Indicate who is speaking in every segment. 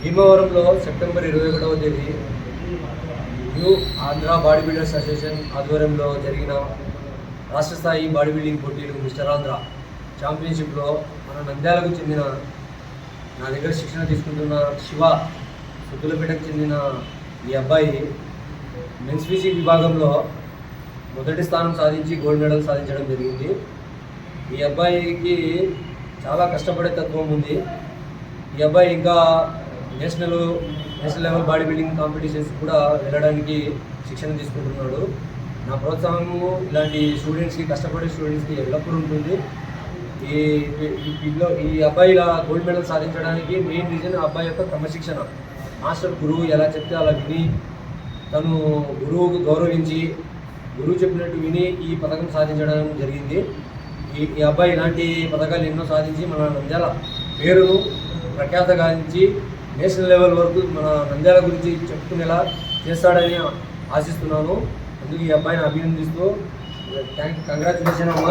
Speaker 1: భీమవరంలో సెప్టెంబర్ ఇరవై ఒకటవ తేదీ new Andhra body builders association ఆధ్వర్యంలో జరిగిన రాష్ట్ర స్థాయి బాడీ బిల్డింగ్ పోటీలు మిస్టర్ ఆంధ్ర ఛాంపియన్షిప్లో మన నంద్యాలకు చెందిన నా దగ్గర శిక్షణ తీసుకుంటున్న శివ సుద్దులపేటకు చెందిన ఈ అబ్బాయి మెన్స్ ఫిజిక్ విభాగంలో మొదటి స్థానం సాధించి గోల్డ్ మెడల్ సాధించడం జరిగింది. ఈ అబ్బాయికి చాలా కష్టపడే తత్వం ఉంది. ఈ అబ్బాయి ఇంకా national national level body building competitions కూడా వెళ్ళడానికి శిక్షణ తీసుకుంటున్నాడు. నా ప్రోత్సాహము ఇలాంటి స్టూడెంట్స్కి కష్టపడే స్టూడెంట్స్కి ఎల్లప్పుడూ ఉంటుంది. ఈ ఈ ఈ అబ్బాయి ఇలా గోల్డ్ మెడల్ సాధించడానికి మెయిన్ రీజన్ అబ్బాయి యొక్క క్రమశిక్షణ. మాస్టర్ గురువు ఎలా చెప్తే అలా విని తను గురువుకు గౌరవించి గురువు చెప్పినట్టు విని ఈ పథకం సాధించడం జరిగింది. ఈ ఈ అబ్బాయి ఇలాంటి పథకాలు ఎన్నో సాధించి మన నంద్యాల పేరును ప్రఖ్యాతగాంచి నేషనల్ లెవెల్ వరకు మన నంద్యాల గురించి చెప్పుకునేలా చేస్తాడని ఆశిస్తున్నాను. అందుకు ఈ అబ్బాయిని అభినందిస్తూ థ్యాంక్ కంగ్రాచులేషన్ అమ్మా.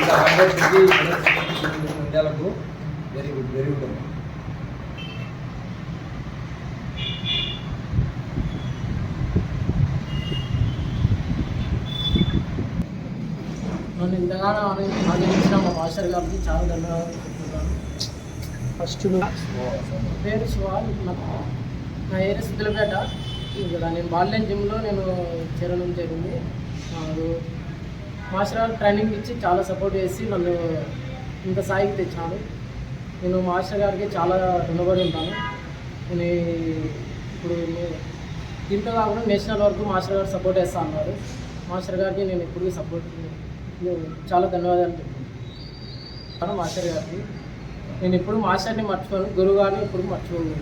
Speaker 1: ఇంకా హార్డ్ వర్క్ నంద్యాలకు వెరీ గుడ్ వెరీ గుడ్ అమ్మా.
Speaker 2: నన్ను ఇంతగానో ఆమె- మా మాస్టర్ గారికి చాలా ధన్యవాదాలు. ఫస్ట్ పేరు శివాల్ నా ఏరియా సిద్దులపేట ఇక్కడ నేను బాల్యం జిమ్లో నేను చేరడం జరిగింది. నాకు మాస్టర్ గారు ట్రైనింగ్ ఇచ్చి చాలా సపోర్ట్ చేసి నన్ను ఇంత సాయికి తెచ్చాను నేను మాస్టర్ గారికి చాలా రుణపడి ఉంటాను. నేను ఇప్పుడు నే- దీంతో కాకుండా నేషనల్ వరకు మాస్టర్ గారు సపోర్ట్ చేస్తా అన్నారు. మాస్టర్ గారికి నేను ఎప్పుడు సపోర్ట్ చాలా ధన్యవాదాలు చెప్తున్నాను. మాస్టర్ గారికి నేను ఇప్పుడు మాస్టర్ని మర్చిపోను గురువు గారిని ఇప్పుడు మర్చిపోను.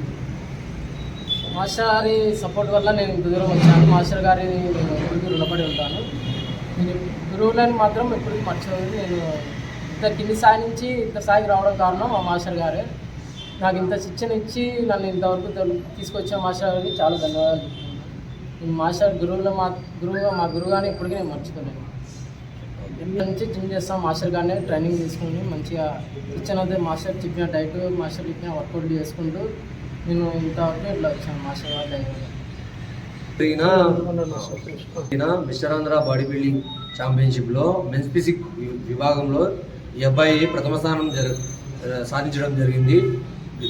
Speaker 2: మాస్టర్ గారి సపోర్ట్ వల్ల నేను ఇంత దూరం వచ్చాను. మాస్టర్ గారి నేను ఎప్పటికీ రుణపడి ఉంటాను. నేను గురువులను మాత్రం ఎప్పటికీ మర్చిపోను. నేను ఇంత కింది స్థాయి నుంచి ఇంత స్థాయికి రావడం కారణం మా మాస్టర్ గారే నాకు ఇంత శిక్షణ ఇచ్చి నన్ను ఇంతవరకు తీసుకొచ్చిన తీసుకొచ్చే మాస్టర్ గారికి చాలా ధన్యవాదాలు. మాస్టర్ గురువులో మా గురువుగా మా గురువుగానే ఇప్పటికీ నేను మర్చిపోలేను. మంచి జిమ్ చేస్తాం. మాస్టర్ గారిని ట్రైనింగ్ తీసుకుని మంచిగా ఇచ్చిన మాస్టర్ చెప్పిన డైట్ మాస్టర్ చెప్పిన వర్కౌట్ చేసుకుంటూ నేను ఇంతవరకు ఇట్లా వచ్చాను మాస్టర్ గారి డైట్
Speaker 1: జరిగిన మిస్టర్ ఆంధ్ర బాడీ బిల్డింగ్ ఛాంపియన్షిప్లో మెన్స్ ఫిజిక్ విభాగంలో ఈ అబ్బాయి ప్రథమ స్థానం జరు సాధించడం జరిగింది.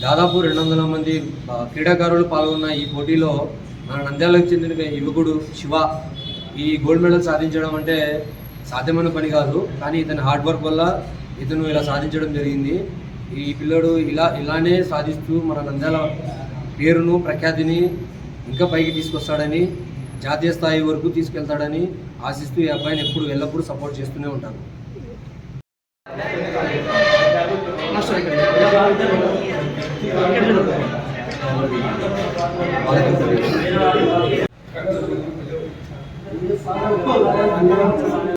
Speaker 1: దాదాపు రెండు వందల మంది క్రీడాకారులు పాల్గొన్న ఈ పోటీలో మన నంద్యాలకు చెందిన యువకుడు శివ ఈ గోల్డ్ మెడల్ సాధించడం అంటే సాధ్యమైన పని కాదు కానీ ఇతని హార్డ్ వర్క్ వల్ల ఇతను ఇలా సాధించడం జరిగింది. ఈ పిల్లడు ఇలా ఇలానే సాధిస్తూ మన నంద్యాల పేరును ప్రఖ్యాతిని ఇంకా పైకి తీసుకొస్తాడని జాతీయ స్థాయి వరకు తీసుకెళ్తాడని ఆశిస్తూ ఈ అబ్బాయిని ఎప్పుడు ఎల్లప్పుడూ సపోర్ట్ చేస్తూనే ఉంటాను